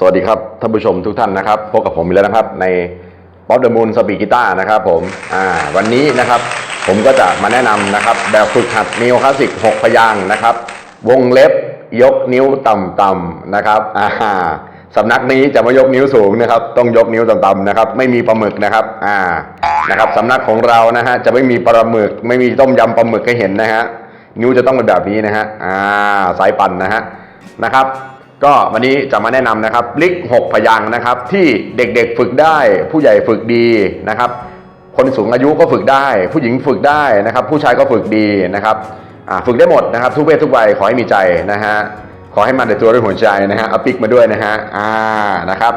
สวัสดีครับท่านผู้ชมทุกท่านนะครับพบกับผมอีกแล้วนะครับในป๊อปเดอะมูนสปีกีตาร์นะครับผมอ่าวันนี้นะครับผมก็จะมาแนะนำนะครับ แบบฝึกหัดนีโอคลาสสิก6พยางนะครับ วงเล็บยกนิ้วต่ำๆนะครับอ่าสำนักนี้จะไม่ยกนิ้วสูงนะครับ ต้องยกนิ้วต่ำๆนะครับ ไม่มีปลาหมึกนะครับอ่านะครับสำนักของเรานะฮะจะไม่มีปลาหมึก ไม่มีต้มยำปลาหมึกให้เห็นนะฮะนิ้วจะต้องเป็นแบบนี้นะฮะอ่าสายปั่นนะฮะนะครับ ก็วันนี้จะมาแนะนำนะครับลิก6พยางนะครับ ที่เด็กๆฝึกได้ ผู้ใหญ่ฝึกดีนะครับ คนสูงอายุก็ฝึกได้ ผู้หญิงฝึกได้นะครับ ผู้ชายก็ฝึกดีนะครับฝึกได้หมดนะครับ ทุกเพศทุกวัยขอให้มีใจนะฮะขอให้มาในตัวด้วยหัวใจนะฮะเอาปิกมาด้วยนะฮะอ่านะครับ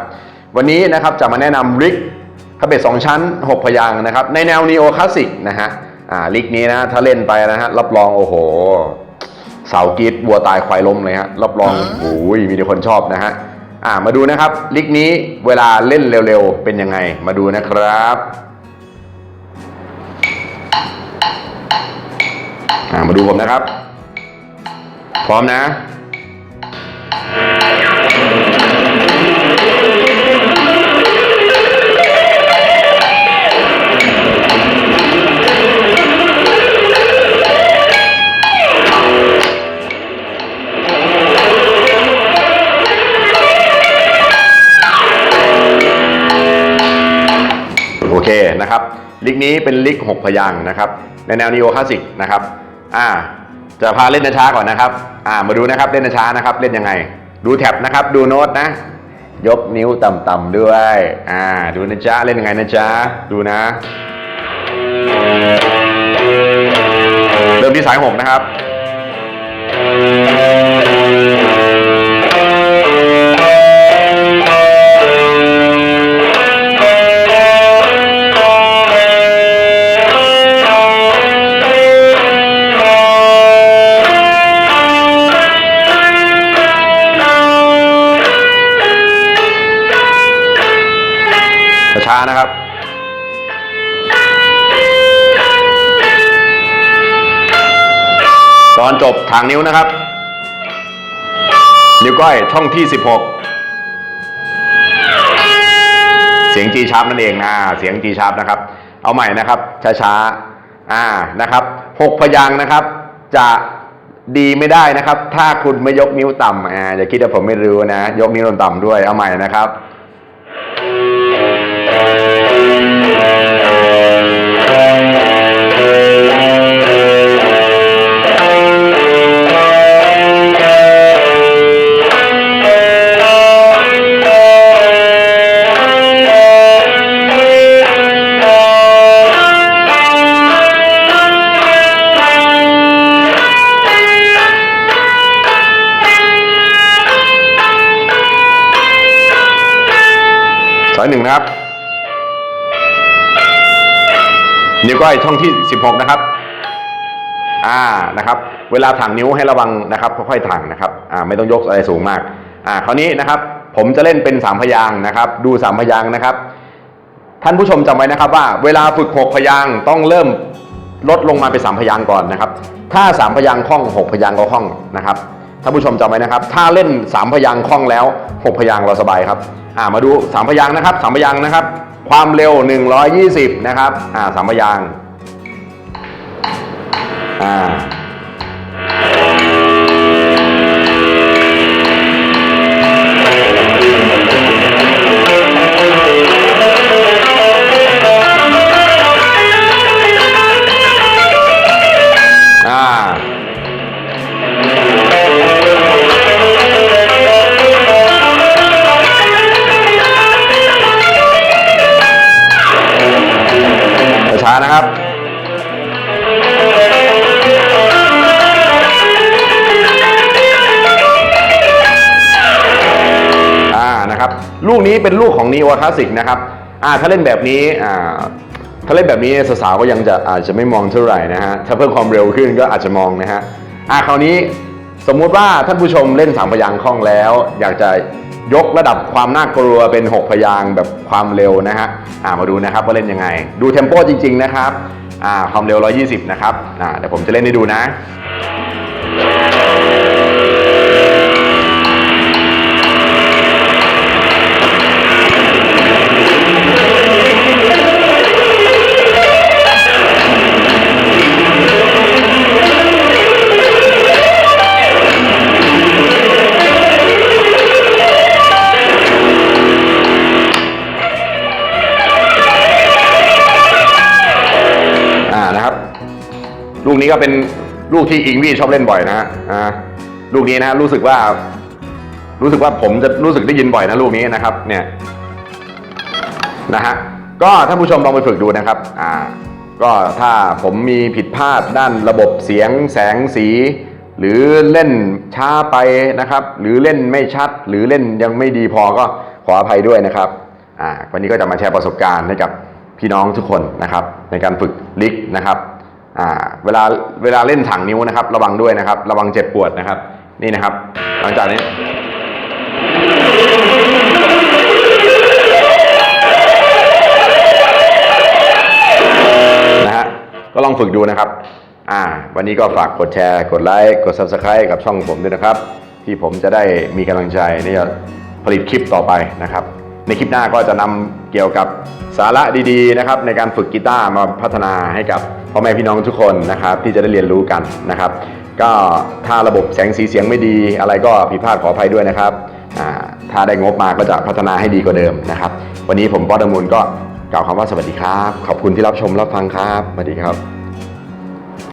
วันนี้นะครับจะมาแนะนำลิกคาเบสสองชั้น 6 พยางนะครับ ในแนวนีโอคลาสสิกนะฮะอ่าลิกนี้นะถ้าเล่นไปนะฮะรับรองโอ้โห สาวกรีดวัวตายควายล้มเลยฮะรับรองโอ้ยมีแต่คนชอบนะฮะอ่ามาดูนะครับ ลิกนี้เวลาเล่นเร็วๆ เป็นยังไง มาดูนะครับอ่ามาดูผมนะครับ พร้อมนะ ลิกนี้เป็นลิก6พยางนะครับ ในแนวนีโอคลาสสิกนะครับอ่าจะพาเล่นช้าก่อนนะครับอ่ามาดูนะครับเล่นช้านะครับเล่นยังไง ดูแท็บนะครับ ดูโน้ตนะ ยกนิ้วต่ำๆด้วยอ่าดูนะจ๊ะเล่นยังไงนะจ๊ะดูนะ เริ่มที่สายหกนะครับ ช้านะครับตอนจบทางนิ้วนะครับ นิ้วก้อยช่องที่ 16 เสียง G sharp นั่นเองนะเสียง G sharp นะครับ เอาใหม่นะครับ ช้าๆอ่านะครับหกพยางนะครับ จะดีไม่ได้นะครับ ถ้าคุณไม่ยกนิ้วต่ำอ่าอย่าคิดว่าผมไม่รู้นะ ยกนิ้วต่ำด้วยเอาใหม่นะครับ สายหนึ่งนะครับ นิ้วก้อยช่องที่16นะครับ อ่านะครับ เวลาถังนิ้วให้ระวังนะครับค่อยๆถังนะครับอ่าไม่ต้องยกอะไรสูงมาก อ่าคราวนี้นะครับ ผมจะเล่นเป็นสามพยางนะครับ ดูสามพยางนะครับ ท่านผู้ชมจำไว้นะครับว่า เวลาฝึกหกพยางต้องเริ่มลดลงมาเป็นสามพยางก่อนนะครับ ถ้าสามพยางคล่องหกพยางก็คล่องนะครับ ท่านผู้ชมจำไว้นะครับ ถ้าเล่นสามพยางคล่องแล้วหกพยางเราสบายครับอ่ามาดูสามพยางนะครับสามพยางนะครับ ความเร็ว 120 นะครับอ่าสามพยางอ่า ลูกนี้เป็นลูกของนีโอคลาสสิกนะครับอ่าถ้าเล่นแบบนี้อ่าถ้าเล่นแบบนี้สาวๆก็ยังจะอาจจะไม่มองเท่าไหร่นะฮะถ้าเพิ่มความเร็วขึ้นก็อาจจะมองนะฮะอ่าคราวนี้สมมุติว่าท่านผู้ชมเล่นสามพยางค์คล่องแล้ว อยากจะยกระดับความน่ากลัวเป็น 6 พยางค์แบบความเร็วนะฮะอ่ามาดูนะครับว่าเล่นยังไง ดูเทมโปจริง ๆ นะครับอ่าความเร็ว 120 นะครับอ่าเดี๋ยวผมจะเล่นให้ดูนะ ลูกนี้ก็เป็นลูกที่อิงวี่ชอบเล่นบ่อยนะฮะลูกนี้นะรู้สึกว่า รู้สึกว่าผมจะรู้สึกได้ยินบ่อยนะลูกนี้นะครับ เนี่ยนะฮะก็ท่านผู้ชมลองไปฝึกดูนะครับ อ่า ก็ถ้าผมมีผิดพลาดด้านระบบเสียงแสงสี หรือเล่นช้าไปนะครับ หรือเล่นไม่ชัด หรือเล่นยังไม่ดีพอก็ขออภัยด้วยนะครับ อ่า วันนี้ก็จะมาแชร์ประสบการณ์ให้กับพี่น้องทุกคนนะครับ ในการฝึกลิกนะครับ อ่าเวลาเวลาเล่นถังนิ้วนะครับ ระวังด้วยนะครับ ระวังเจ็บปวดนะครับ นี่นะครับ หลังจากนี้นะฮะก็ลองฝึกดูนะครับ อ่า วันนี้ก็ฝากกดแชร์ กดไลค์กด subscribe กับช่องผมด้วยนะครับ ที่ผมจะได้มีกำลังใจที่จะผลิตคลิปต่อไปนะครับ ในคลิปหน้าก็จะนำเกี่ยวกับสาระดีๆนะครับ ในการฝึกกีตาร์มาพัฒนาให้กับ พ่อแม่พี่น้องทุกคนนะครับที่จะได้เรียนรู้กันนะครับ ก็ถ้าระบบแสงสีเสียงไม่ดี อะไรก็ผิดพลาดขออภัยด้วยนะครับถ้าได้งบมาก็จะพัฒนาให้ดีกว่าเดิมนะครับ วันนี้ผมป๊อดมูลก็กล่าวคำว่าสวัสดีครับ ขอบคุณที่รับชมรับฟังครับสวัสดีครับ